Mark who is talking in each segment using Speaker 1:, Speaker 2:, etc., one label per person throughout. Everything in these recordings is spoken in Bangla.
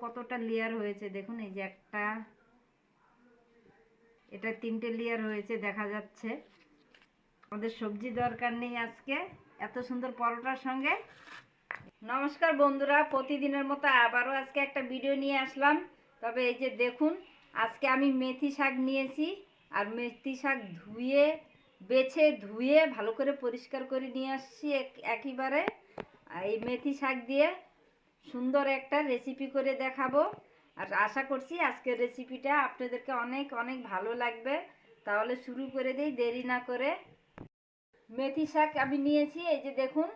Speaker 1: কতটা লেয়ার হয়েছে? দেখুন, এই যে একটা, এটা তিনটে লেয়ার হয়েছে, দেখা যাচ্ছে। আমাদের সবজি দরকার নেই আজকে, এত সুন্দর পরোটার সঙ্গে। নমস্কার বন্ধুরা, প্রতিদিনের মতো আবারও আজকে একটা ভিডিও নিয়ে আসলাম। তবে এই যে দেখুন, আজকে আমি মেথি শাক নিয়েছি, আর মেথি শাক ধুয়ে, বেছে ধুয়ে ভালো করে পরিষ্কার করে নিয়ে আসছি এক- একেবারে। এই মেথি শাক দিয়ে সুন্দর একটা রেসিপি করে দেখাবো। আর আশা করছি আজকের রেসিপিটা আপনাদেরকে অনেক অনেক ভালো লাগবে। তাহলে শুরু করে দিই, দেরি না করে। মেথি শাক আমি নিয়েছি, এই যে দেখুন।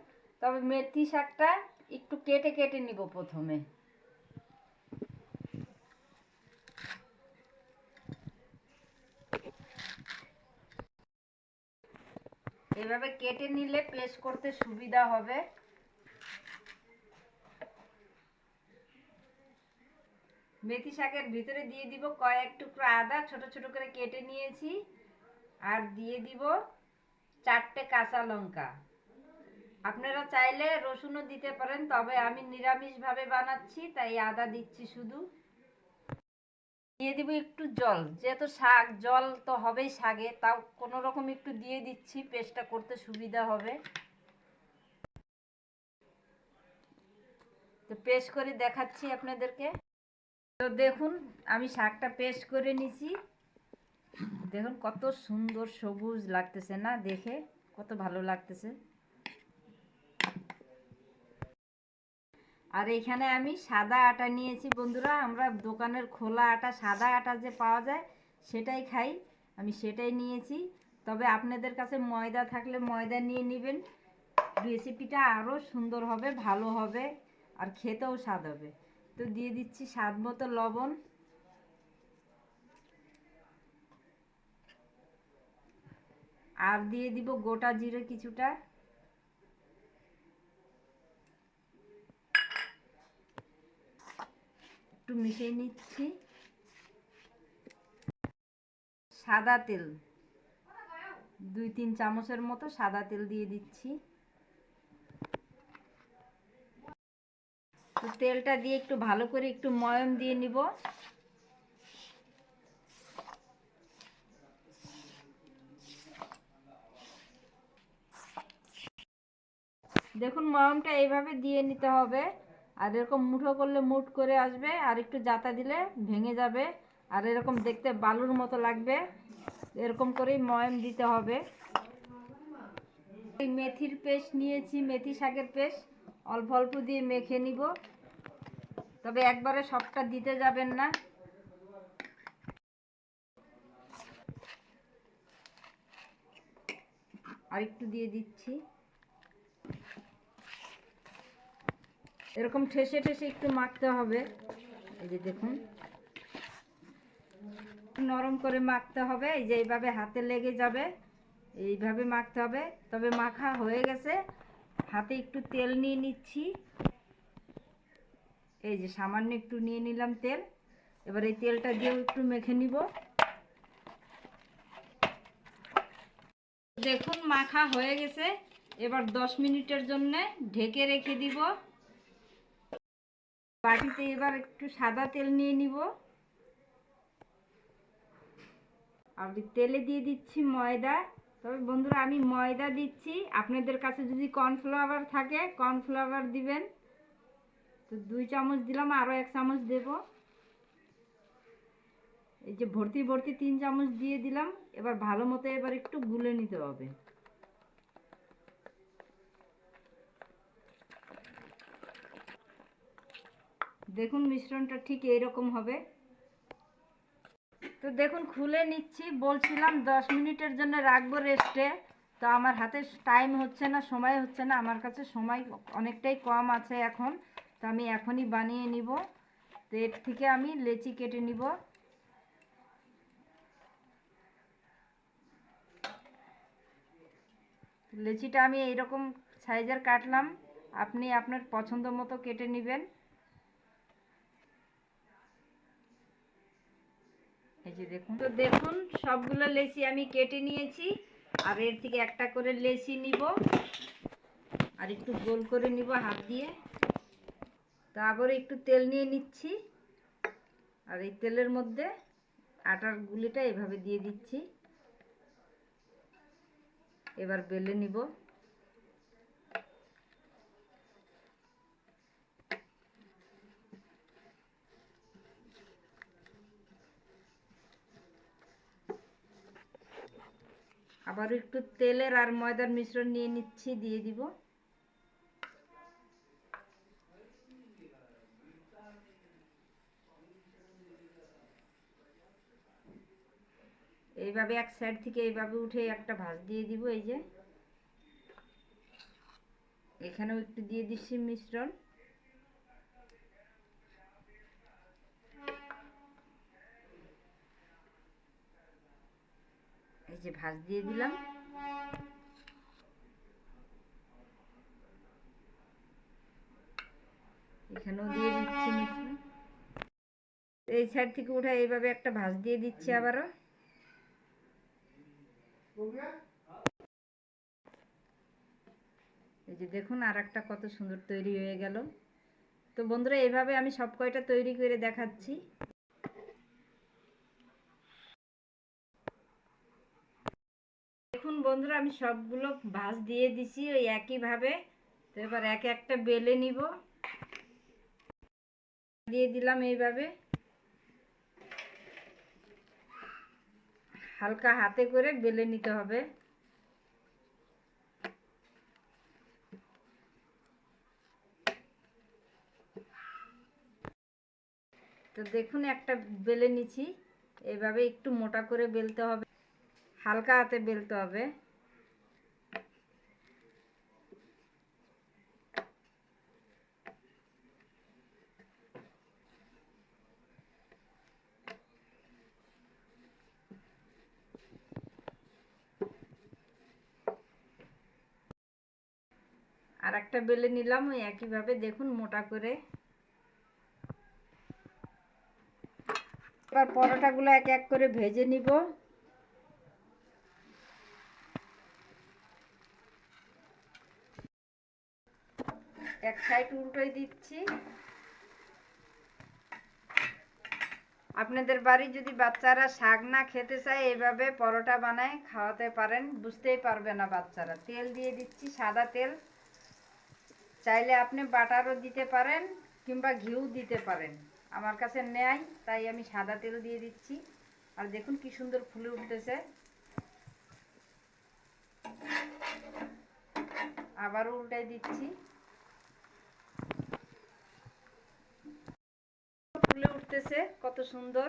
Speaker 1: তবে মেথি শাকটা একটু কেটে কেটে নিব প্রথমে। এভাবে কেটে নিলে পেস্ট করতে সুবিধা হবে। মেথি শাকের ভিতরে দিয়ে দিব কয়েক টুকরো আদা, ছোট ছোট করে কেটে নিয়েছি। আর দিয়ে দিব চারটে কাঁচা লঙ্কা। আপনারা চাইলে রসুনও দিতে পারেন, তবে আমি নিরামিষভাবে বানাচ্ছি, তাই আদা দিচ্ছি শুধু। দিয়ে দিব একটু জল, যেহেতু শাক, জল তো হবেই শাকে, তাও কোনো রকম একটু দিয়ে দিচ্ছি, পেস্টটা করতে সুবিধা হবে। তো পেস্ট করে দেখাচ্ছি আপনাদেরকে। তো দেখুন, আমি শাকটা পেস্ট করে নিছি। দেখুন কত সুন্দর সবুজ লাগতেছে না দেখে, কত ভালো লাগতেছে। আর এখানে আমি সাদা আটা নিয়েছি বন্ধুরা, আমরা দোকানের খোলা আটা, সাদা আটা যে পাওয়া যায়, সেটাই খাই। আমি সেটাই নিয়েছি। তবে আপনাদের কাছে ময়দা থাকলে ময়দা নিয়ে নেবেন। রেসিপিটা আরও সুন্দর হবে, ভালো হবে, আর খেতেও স্বাদ হবে। তো দিয়ে দিচ্ছি স্বাদ মতো লবণ। আর দিয়ে দিব গোটা জিরে কিছুটা। একটু মিশিয়ে নিচ্ছি। সাদা তেল, দুই, তিন চামচের মতো সাদা তেল দিয়ে দিচ্ছি। তো তেলটা দিয়ে একটু ভালো করে একটু ময়ম দিয়ে নিব। দেখুন ময়মটা এইভাবে দিয়ে নিতে হবে। আর এরকম মুঠো করলে মুঠ করে আসবে, আর একটু জাতা দিলে ভেঙে যাবে। আর এরকম দেখতে বালুর মতো লাগবে। এরকম করেই ময়ম দিতে হবে। মেথির পেস্ট নিয়েছি, মেথি শাকের পেস্ট। অল্প অল্প দিয়ে মেখে নিব। তবে একবারে সবটা দিতে যাবেন না। আর একটু দিয়ে দিচ্ছি। এরকম ঠেসে ঠেসে একটু মাখতে হবে। এই যে দেখুন। নরম করে মাখতে হবে। এই যে এইভাবে হাতে লেগে যাবে, এইভাবে মাখতে হবে। তবে মাখা হয়ে গেছে। হাতে একটু তেল নিয়ে নিচ্ছি। এই যে সামান্য একটু নিয়ে নিলাম তেল। এবার এই তেলটা দিয়েও একটু মেখে নিব। দেখুন, মাখা হয়ে গেছে। এবার দশ মিনিটের জন্য ঢেকে রেখে দিব। বাটিতে এবার একটু সাদা তেল নিয়ে নিব। আর তেলে দিয়ে দিচ্ছি ময়দা। তবে বন্ধুরা, আমি ময়দা দিচ্ছি। আপনাদের কাছে যদি কর্নফ্লাওয়ার থাকে, কর্নফ্লাওয়ার দিবেন। তো দুই চামচ দিলাম আরও এক চামচ দেব। এই যে ভর্তি ভর্তি তিন চামচ দিয়ে দিলাম, এবার ভালো মতো এবার একটু গুলে নিতে হবে। দেখুন মিশ্রণটা ঠিক এইরকম হবে। তো দেখুন, খুলে নিচ্ছি, বলছিলাম দশ মিনিটের জন্য রাখব রেস্টে। তো আমার হাতে টাইম হচ্ছে না, সময় হচ্ছে না, আমার কাছে সময় অনেকটাই কম আছে এখন। তো আমি এখনই বানিয়ে নিব। তো এর থেকে আমি লেচি কেটে নিব। লেচিটা আমি এইরকম সাইজের কাটলাম। আপনি আপনার পছন্দ মতো কেটে নেবেন। এই যে দেখুন। তো দেখুন, সবগুলো লেচি আমি কেটে নিয়েছি। আর এর থেকে একটা করে লেচি নিব। আর একটু গোল করে নিব হাত দিয়ে। তারপরে একটু তেল নিয়ে নিচ্ছি। আর এই তেলের মধ্যে আটার গুলিটা এভাবে দিয়ে দিচ্ছি। এবার বেলে নিব। আবার একটু তেলের আর ময়দার মিশ্রণ নিয়ে নিচ্ছি, দিয়ে দিব। এইভাবে এক সাইড থেকে এইভাবে উঠে একটা ভাঁজ দিয়ে দিব, এই যে। এখানেও একটু দিয়ে দিচ্ছি মিশ্রণ। এই যে ভাঁজ দিয়ে দিলাম। এখানেও দিয়ে দিচ্ছি মিশ্রণ। এই সাইড থেকে উঠে এইভাবে একটা ভাঁজ দিয়ে দিচ্ছি আবারও। এই যে দেখুন আর একটা কত সুন্দর তৈরি হয়ে গেল। তো বন্ধুরা এইভাবে আমি সব কয়টা তৈরি করে দেখাচ্ছি। দেখুন বন্ধুরা, আমি সবগুলো ভাঁজ দিয়ে দিছি ওই একইভাবে। তো এবার এক একটা বেলে নিব। দিয়ে দিলাম এইভাবে। হালকা হাতে করে বেলে নিতে হবে। তো দেখুন, একটা বেলে নিছি এভাবে একটু মোটা করে বেলতে হবে। হালকা হাতে বেলতে হবে। আর একটা বেলে নিলাম, ওই একইভাবে দেখুন মোটা করে। এবার পরোটাগুলো এক এক করে ভেজে নিব। এক সাইড উল্টোই দিচ্ছি। আপনাদের বাড়ি যদি বাচ্চারা শাক না খেতে চায় এইভাবে পরোটা বানায় খাওয়াতে পারেন, বুঝতেই পারবে না বাচ্চারা। তেল দিয়ে দিচ্ছি সাদা তেল। চাইলে আপনি বাটারও দিতে পারেন কিংবা ঘিউ দিতে পারেন। আমার কাছে নেয় তাই আমি সাদা তেল দিয়ে দিচ্ছি। আর দেখুন কি সুন্দর ফুলে উঠতেছে। আবারও উল্টাই দিচ্ছি। ফুলে উঠতেছে, কত সুন্দর।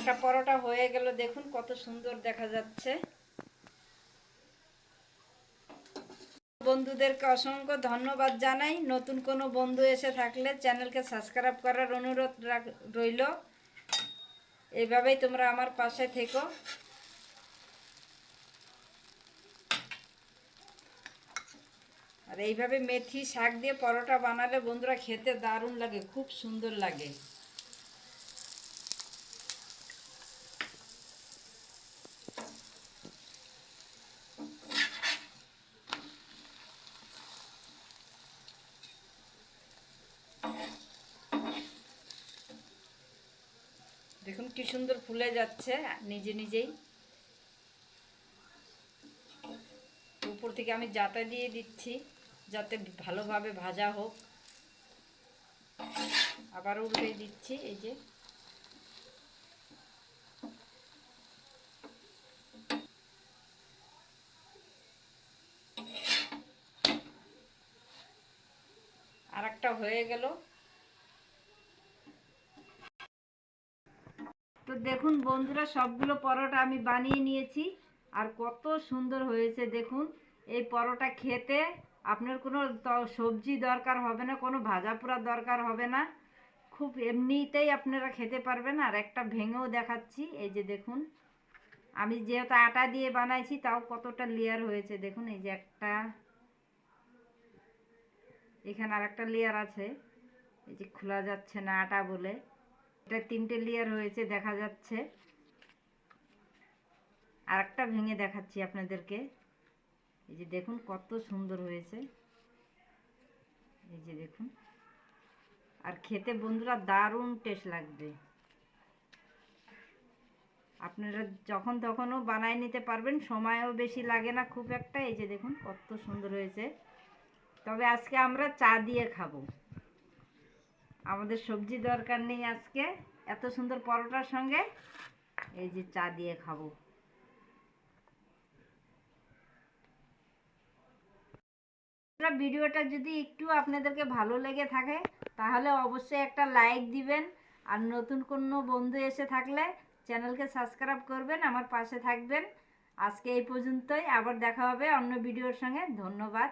Speaker 1: একটা পরোটা হয়ে গেল, দেখুন কত সুন্দর দেখা যাচ্ছে। বন্ধুদেরকে অসংখ্য ধন্যবাদ জানাই। নতুন কোনো বন্ধু এসে থাকলে চ্যানেলকে সাবস্ক্রাইব করার অনুরোধ রইল। এইভাবেই তোমরা আমার পাশে থেকো। আর এইভাবে মেথি, শাক দিয়ে পরোটা বানালে বন্ধুরা খেতে দারুণ লাগে, খুব সুন্দর লাগে দেখুন কি সুন্দর ফুলে যাচ্ছে, নিজে নিজেই। উপর থেকে আমি জাটা দিয়ে দিচ্ছি, যাতে ভালোভাবে ভাজা হোক। আবার উল্টে দিচ্ছি, এই যে। আর একটা হয়ে গেল। দেখুন বন্ধুরা, সবগুলো পরোটা আমি বানিয়ে নিয়েছি আর কত সুন্দর হয়েছে দেখুন। এই পরোটা খেতে আপনার কোনো সবজি দরকার হবে না, কোনো ভাজা পোড়া দরকার হবে না। খুব এমনিতেই আপনারা খেতে পারবেন আর একটা ভেঙেও দেখাচ্ছি, এই যে দেখুন। আমি যেহেতু আটা দিয়ে বানাইছি, তাও কতটা লেয়ার হয়েছে দেখুন, এই যে একটা। এখানে আর একটা লেয়ার আছে, এই যে খোলা যাচ্ছে না আটা বলে। এটা তিনটে লেয়ার হয়েছে, দেখা যাচ্ছে। আর একটা ভেঙে দেখাচ্ছি আপনাদেরকে। এই যে দেখুন কত সুন্দর হয়েছে। এই যে দেখুন। আর খেতে বন্ধুরা দারুণ টেস্ট লাগবে। আপনারা যখন তখনও বানায় নিতে পারবেন, সময়ও বেশি লাগে না খুব একটা। এই যে দেখুন কত সুন্দর হয়েছে। তবে আজকে আমরা চা দিয়ে খাব। আমাদের সবজি দরকার নেই আজকে। এত সুন্দর পরোটার সঙ্গে এই যে চা দিয়ে খাব। ভিডিওটা যদি একটু আপনাদেরকে ভালো লেগে থাকে, তাহলে অবশ্যই একটা লাইক দিবেন। আর নতুন কোনো বন্ধু এসে থাকলে চ্যানেলকে সাবস্ক্রাইব করবেন, আমার পাশে থাকবেন। আজকে এই পর্যন্তই, আবার দেখা হবে অন্য ভিডিওর সঙ্গে। ধন্যবাদ।